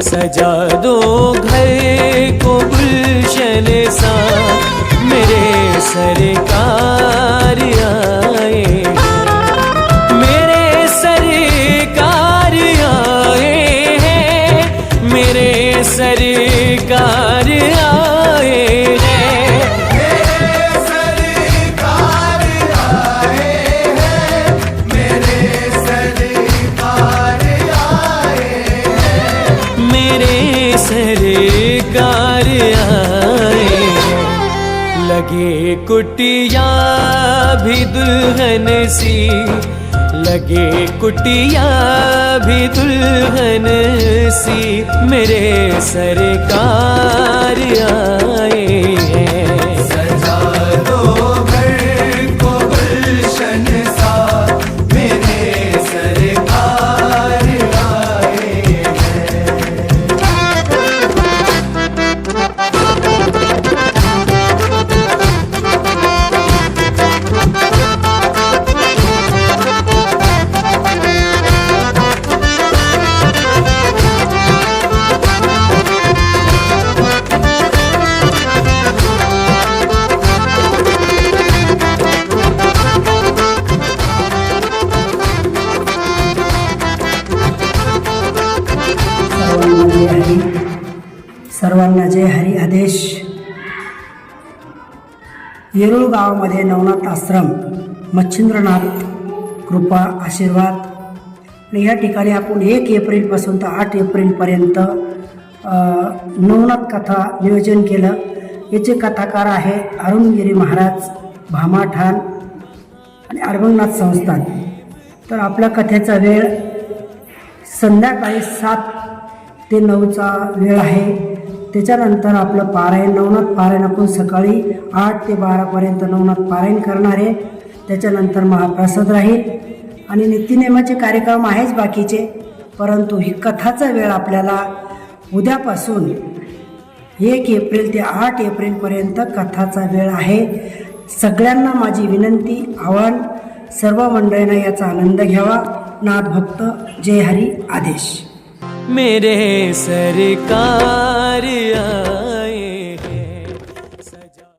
सजा दो घर को गुलशन सा। मेरे सरकार सरकार आए। लगे कुटिया भी दुल्हन सी। लगे कुटिया भी दुल्हन सी। मेरे सरकार सर्वांना जय हरी आदेश. येरूळ गावामध्ये नवनाथ आश्रम मच्छिंद्रनाथ कृपा आशीर्वाद. आणि या ठिकाणी आपण एक एप्रिलपासून तर आठ एप्रिलपर्यंत नवनाथ कथा नियोजन केलं. याचे कथाकार आहे अरुणगिरी महाराज भामाठाण आणि अरबंगनाथ संस्थान. तर आपल्या कथेचा वेळ संध्याकाळी सात ते नऊचा वेळ आहे. त्याच्यानंतर आपलं पारायण नवनाथ पारायण आपण सकाळी आठ ते बारापर्यंत नवनाथ पारायण करणार आहे. त्याच्यानंतर महाप्रसाद राहील. आणि नित्यनेमाचे कार्यक्रम आहेच बाकीचे परंतु ही कथाचा वेळ आपल्याला उद्यापासून एक एप्रिल ते आठ एप्रिलपर्यंत कथाचा वेळ आहे. सगळ्यांना माझी विनंती आव्हान सर्व मंडळींना याचा आनंद घ्यावा. नाथ भक्त जय हरी आदेश. मेरे सरकार आ